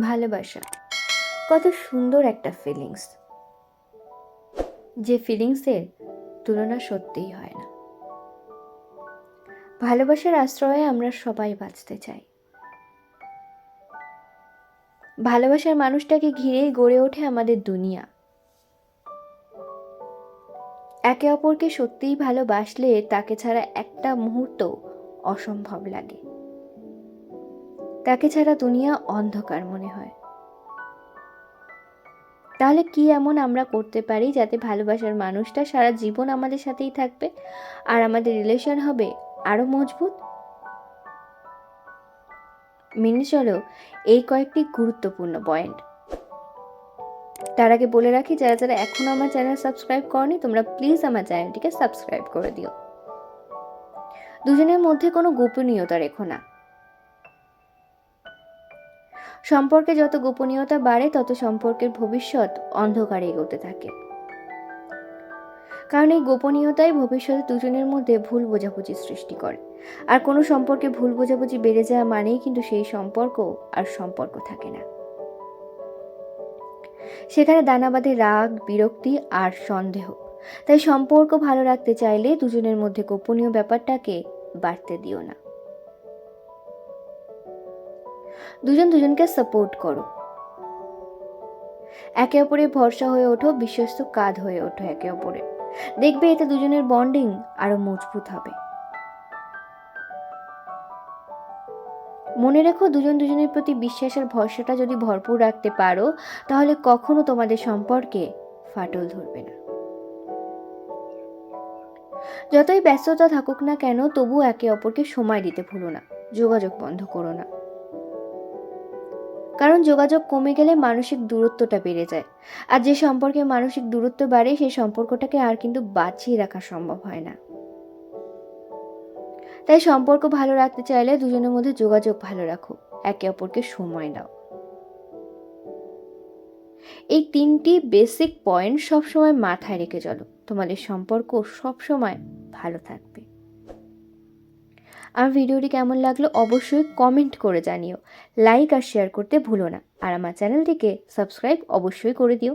ভালোবাসা। কত সুন্দর একটা ফিলিংস যে ফিলিংসের তুলনা সত্যিই হয় না। ভালোবাসার আশ্রয়ে আমরা সবাই বাঁচতে চাই। ভালোবাসার মানুষটাকে ঘিরেই গড়ে ওঠে আমাদের দুনিয়া। একে অপরকে সত্যিই ভালোবাসলে তাকে ছাড়া একটা মুহূর্ত অসম্ভব লাগে। তাকে ছাড়া দুনিয়া অন্ধকার মনে হয়। তাহলে কি এমন আমরা করতে পারি যাতে ভালোবাসার মানুষটা সারা জীবন আমাদের সাথেই থাকবে আর আমাদের রিলেশন হবে আরও মজবুত? মেনে চলো, এই কয়েকটি গুরুত্বপূর্ণ পয়েন্ট তার আগে বলে রাখি, যারা যারা এখনও আমার চ্যানেল সাবস্ক্রাইব করনি, তোমরা প্লিজ আমার চ্যানেলটিকে সাবস্ক্রাইব করে দিও। দুজনের মধ্যে কোনো গোপনীয়তা রেখো না। সম্পর্কে যত গোপনীয়তা বাড়ে, তত সম্পর্কের ভবিষ্যৎ অন্ধকারে এগোতে থাকে। কারণ এই গোপনীয়তাই ভবিষ্যতে দুজনের মধ্যে ভুল বোঝাবুঝি সৃষ্টি করে। আর কোনো সম্পর্কে ভুল বোঝাবুঝি বেড়ে যাওয়া মানেই কিন্তু সেই সম্পর্ক আর সম্পর্ক থাকে না। সেখানে দানা বাঁধে রাগ, বিরক্তি আর সন্দেহ। তাই সম্পর্ক ভালো রাখতে চাইলে দুজনের মধ্যে গোপনীয় ব্যাপারটাকে বাড়তে দিও না। দুজন দুজনকে সাপোর্ট করো। একে অপরে ভরসা হয়ে ওঠো, বিশ্বস্ত কাঁধ হয়ে ওঠো একে অপরে। দেখবে এতে দুজনের বন্ডিং আরও মজবুত হবে। মনে রেখো দুজন দুজনের প্রতি বিশ্বাসের ভরসাটা যদি ভরপুর রাখতে পারো, তাহলে কখনো তোমাদের সম্পর্কে ফাটল ধরবে না। যতই ব্যস্ততা থাকুক না কেন তবু একে অপরকে সময় দিতে ভুলো না, যোগাযোগ বন্ধ করো না। কারণ যোগাযোগ কমে গেলে মানসিক দূরত্বটা বেড়ে যায়। আর যে সম্পর্কে মানসিক দূরত্ব বাড়ে সেই সম্পর্কটাকে আর কিন্তু বাঁচিয়ে রাখা সম্ভব হয় না। তাই সম্পর্ক ভালো রাখতে চাইলে দুজনের মধ্যে যোগাযোগ ভালো রাখো। একে অপরকে সময় দাও এই তিনটি বেসিক পয়েন্ট সবসময় মাথায় রেখে চলো। তোমাদের সম্পর্ক সবসময় ভালো থাকবে। আমার ভিডিওটি কেমন লাগল অবশ্যই কমেন্ট করে জানিও। লাইক আর শেয়ার করতে ভুলো না। আর আমার চ্যানেলটিকে সাবস্ক্রাইব অবশ্যই করে দিও।